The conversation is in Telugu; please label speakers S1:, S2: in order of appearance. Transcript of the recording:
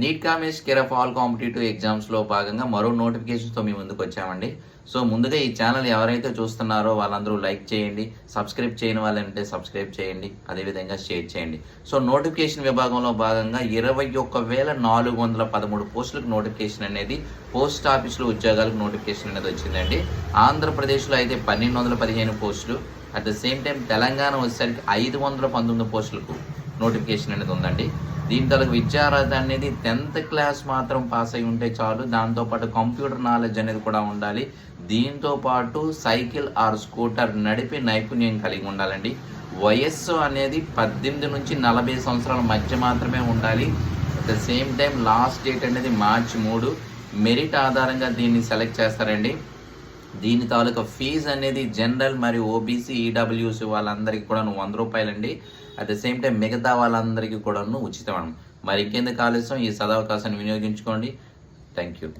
S1: నీట్ కామేజ్ కేర్ ఆఫ్ ఆల్ కాంపిటేటివ్ ఎగ్జామ్స్లో భాగంగా మరో నోటిఫికేషన్తో మీ ముందుకు వచ్చామండి. సో ముందుగా ఈ ఛానల్ ఎవరైతే చూస్తున్నారో వాళ్ళందరూ లైక్ చేయండి. సబ్స్క్రైబ్ చేయని వాళ్ళంటే సబ్స్క్రైబ్ చేయండి. అదేవిధంగా షేర్ చేయండి. సో నోటిఫికేషన్ విభాగంలో భాగంగా ఇరవై ఒక్క వేల నాలుగు వందల పదమూడు పోస్టులకు నోటిఫికేషన్ అనేది పోస్ట్ ఆఫీసులో ఉద్యోగాలకు నోటిఫికేషన్ అనేది వచ్చిందండి. ఆంధ్రప్రదేశ్లో అయితే పన్నెండు వందల పదిహేను పోస్టులు at the same time Telangana వచ్చేసరికి ఐదు వందల పంతొమ్మిది పోస్టులకు నోటిఫికేషన్ అనేది ఉందండి. దీని తలకు విద్యార్హత అనేది టెన్త్ క్లాస్ మాత్రం పాస్ అయి ఉంటే చాలు. దాంతోపాటు కంప్యూటర్ నాలెడ్జ్ అనేది కూడా ఉండాలి. దీంతో పాటు సైకిల్ ఆర్ స్కూటర్ నడిపే నైపుణ్యం కలిగి ఉండాలండి. వయస్సు అనేది పద్దెనిమిది నుంచి నలభై సంవత్సరాల మధ్య మాత్రమే ఉండాలి. At the same time last date అనేది మార్చి మూడు. మెరిట్ ఆధారంగా దీన్ని సెలెక్ట్ చేస్తారండి. దీని తాలూకా ఫీజు అనేది జనరల్ మరియు ఓబీసీ ఈడబ్ల్యూసీ వాళ్ళందరికీ కూడా వంద రూపాయలండి. అట్ ద సేమ్ టైం మిగతా వాళ్ళందరికీ కూడా ఉచితం మరి ఇంకెందుకు ఆలస్యం? ఈ సదవకాశాన్ని వినియోగించుకోండి. Thank you